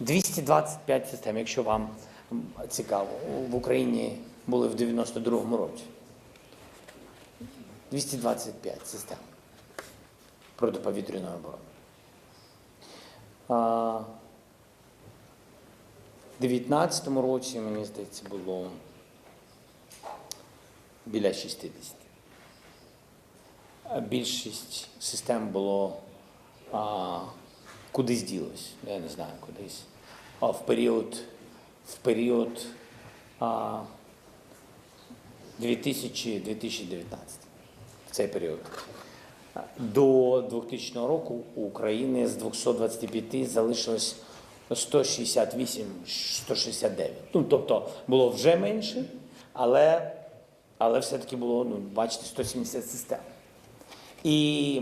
225 систем, якщо вам цікаво, в Україні були в 92-му році. 225 систем протиповітряної оборони. В 19-му році, мені здається, було біля 60. Більшість систем було кудись ділось, я не знаю, кудись. А в період, в період а, 2000-2019, в цей період. До 2000 року у України з 225 залишилось 168-169. Ну, тобто було вже менше, але, але все-таки було, ну, бачите, 170 систем. І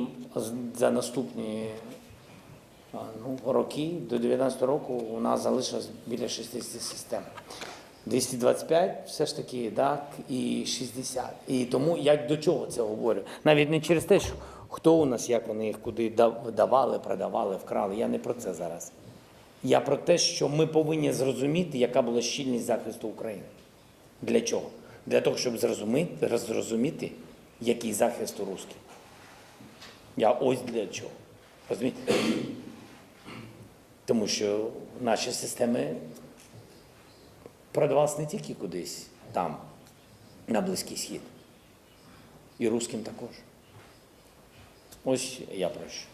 за наступні ну, роки, до 90 року, у нас залишилось біля 60 систем. 225 все ж таки, так, і 60. І тому я до чого це говорю? Навіть не через те, що хто у нас, як вони їх куди давали, продавали, вкрали. Я не про це зараз. Я про те, що ми повинні зрозуміти, яка була щільність захисту України. Для чого? Для того, щоб зрозуміти, зрозуміти, який захист у русських. Я ось для чого. Розумієте? Тому що наші системи продавалися не тільки кудись там, на Близький Схід. І русським також. Ось я про що.